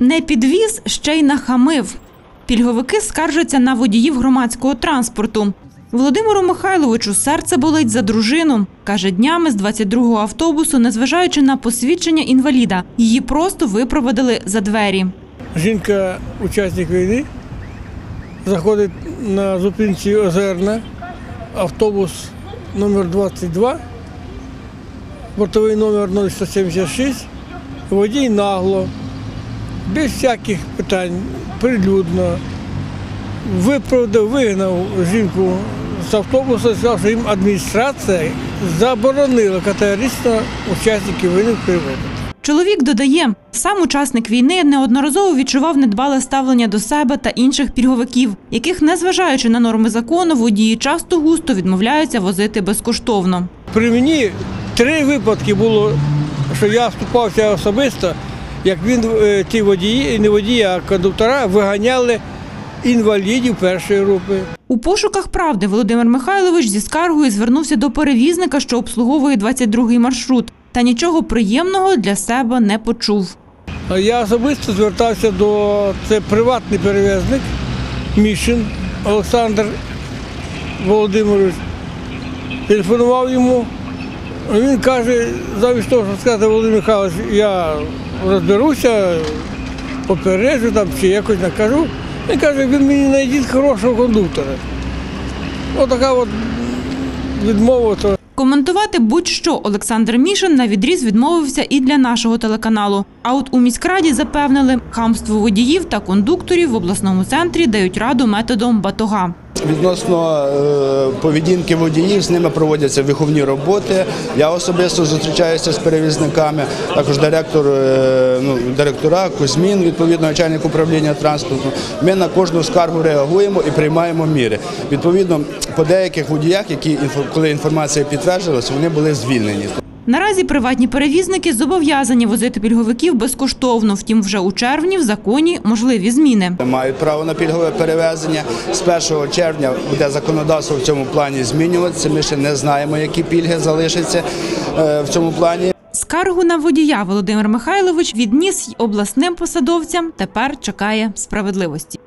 Не підвіз, ще й нахамив. Пільговики скаржаться на водіїв громадського транспорту. Володимиру Михайловичу серце болить за дружину. Каже, днями з 22-го автобусу, незважаючи на посвідчення інваліда, її просто випроводили за двері. Жінка, учасник війни, заходить на зупинці Озерна, автобус номер 22, бортовий номер 0176, водій нагло, без всяких питань, прилюдно, виправдав, вигнав жінку з автобуса, сказав, що їм адміністрація заборонила категорично учасників війни переводити. Чоловік додає, сам учасник війни неодноразово відчував недбале ставлення до себе та інших пільговиків, яких, незважаючи на норми закону, водії часто густо відмовляються возити безкоштовно. При мені три випадки було, що я вступався особисто, як він е, ті водії, не водії, а кондуктора виганяли інвалідів першої групи. У пошуках правди Володимир Михайлович зі скаргою звернувся до перевізника, що обслуговує 22-й маршрут, та нічого приємного для себе не почув. Я особисто звертався до це приватний перевізник Мішин Олександр Володимирович. Телефонував йому. Він каже, замість того, щоб сказати Володимир Михайлович, я розберуся, попереджу там чи якось накажу. Він каже, ви мені знайдіть хорошого кондуктора. Отака от відмова. То Коментувати будь-що Олександр Мішин на відріз відмовився і для нашого телеканалу. А от у міськраді запевнили, хамство водіїв та кондукторів в обласному центрі дають раду методом батога. Відносно е, поведінки водіїв з ними проводяться виховні роботи. Я особисто зустрічаюся з перевізниками, також директор, е, ну, директора, Кузьмін, відповідно, начальник управління транспорту. Ми на кожну скаргу реагуємо і приймаємо міри. Відповідно, по деяких водіях, які коли інформація підтвердилася, вони були звільнені. Наразі приватні перевізники зобов'язані возити пільговиків безкоштовно. Втім, вже у червні в законі можливі зміни. Мають право на пільгове перевезення. З 1 червня буде законодавство в цьому плані змінюватися. Ми ще не знаємо, які пільги залишаться е, в цьому плані. Скаргу на водія Володимир Михайлович відніс й обласним посадовцям. Тепер чекає справедливості.